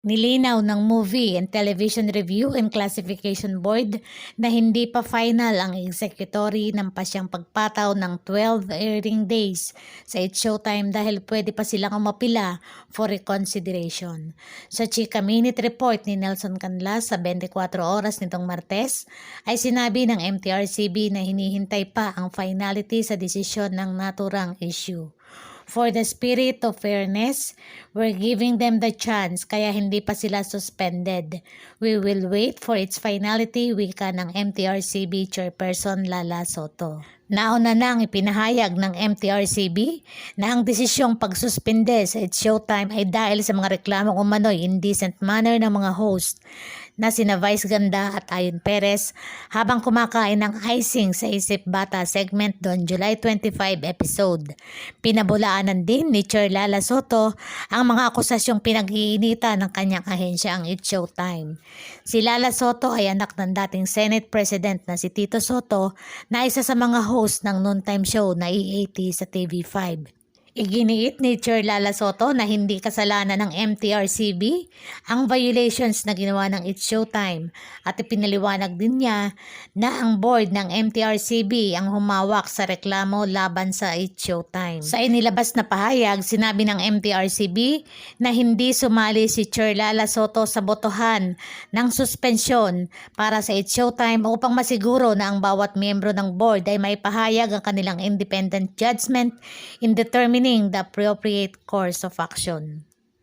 Nilinaw ng Movie and Television Review and Classification Board na hindi pa final ang executory ng pasyang pagpataw ng 12 airing days sa It's Showtime dahil pwede pa silang umapila for reconsideration. Sa Chika Minute Report ni Nelson Canlas sa 24 oras nitong Martes ay sinabi ng MTRCB na hinihintay pa ang finality sa desisyon ng naturang issue. For the spirit of fairness, we're giving them the chance kaya hindi pa sila suspended. We will wait for its finality, wika ng MTRCB Chairperson Lala Soto. Nauna nang ipinahayag ng MTRCB na ang desisyong pagsuspende sa It's Showtime ay dahil sa mga reklamong umano'y indecent manner ng mga host na sina Vice Ganda at Ayon Perez habang kumakain ng icing sa Isip Bata segment doon July 25 episode. Pinabulaanan din ni Chair Lala Soto ang mga akusasyong pinag-iinita ng kanyang ahensya ang It's Showtime. Si Lala Soto ay anak ng dating Senate President na si Tito Soto na isa sa mga host ng noontime show na EAT sa TV5. Iginiit ni Chair Lala Soto na hindi kasalanan ng MTRCB ang violations na ginawa ng It's Showtime at ipinaliwanag din niya na ang board ng MTRCB ang humawak sa reklamo laban sa It's Showtime. Sa inilabas na pahayag, sinabi ng MTRCB na hindi sumali si Chair Lala Soto sa botohan ng suspensyon para sa It's Showtime upang masiguro na ang bawat miyembro ng board ay may pahayag ang kanilang independent judgment in determining the appropriate course of action.